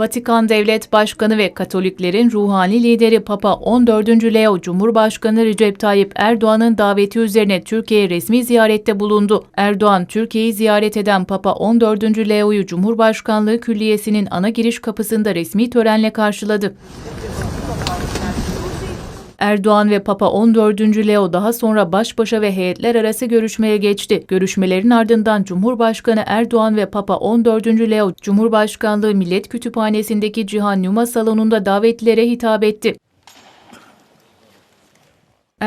Vatikan Devlet Başkanı ve Katoliklerin ruhani lideri Papa 14. Leo Cumhurbaşkanı Recep Tayyip Erdoğan'ın daveti üzerine Türkiye'ye resmi ziyarette bulundu. Erdoğan, Türkiye'yi ziyaret eden Papa 14. Leo'yu Cumhurbaşkanlığı Külliyesi'nin ana giriş kapısında resmi törenle karşıladı. Erdoğan ve Papa 14. Leo daha sonra baş başa ve heyetler arası görüşmeye geçti. Görüşmelerin ardından Cumhurbaşkanı Erdoğan ve Papa 14. Leo, Cumhurbaşkanlığı Millet Kütüphanesi'ndeki Cihan Numa salonunda davetlilere hitap etti.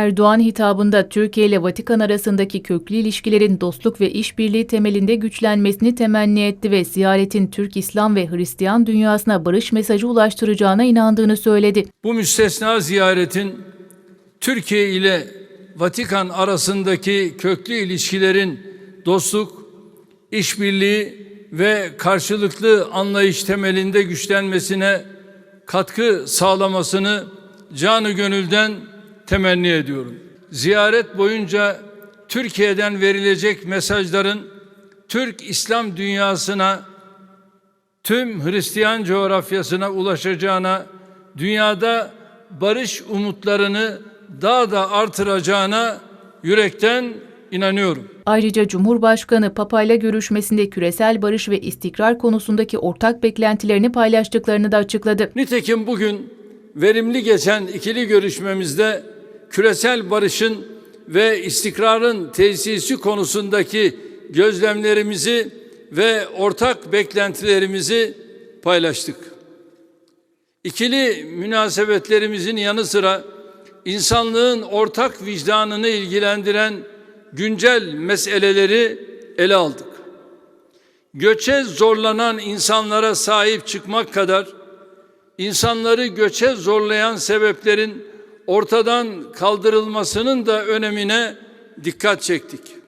Erdoğan hitabında Türkiye ile Vatikan arasındaki köklü ilişkilerin dostluk ve işbirliği temelinde güçlenmesini temenni etti ve ziyaretin Türk, İslam ve Hristiyan dünyasına barış mesajı ulaştıracağına inandığını söyledi. Bu müstesna ziyaretin Türkiye ile Vatikan arasındaki köklü ilişkilerin dostluk, işbirliği ve karşılıklı anlayış temelinde güçlenmesine katkı sağlamasını canı gönülden temenni ediyorum. Ziyaret boyunca Türkiye'den verilecek mesajların Türk İslam dünyasına tüm Hristiyan coğrafyasına ulaşacağına, dünyada barış umutlarını daha da artıracağına yürekten inanıyorum. Ayrıca Cumhurbaşkanı Papa ile görüşmesinde küresel barış ve istikrar konusundaki ortak beklentilerini paylaştıklarını da açıkladı. Nitekim bugün verimli geçen ikili görüşmemizde küresel barışın ve istikrarın tesisi konusundaki gözlemlerimizi ve ortak beklentilerimizi paylaştık. İkili münasebetlerimizin yanı sıra insanlığın ortak vicdanını ilgilendiren güncel meseleleri ele aldık. Göçe zorlanan insanlara sahip çıkmak kadar insanları göçe zorlayan sebeplerin ortadan kaldırılmasının da önemine dikkat çektik.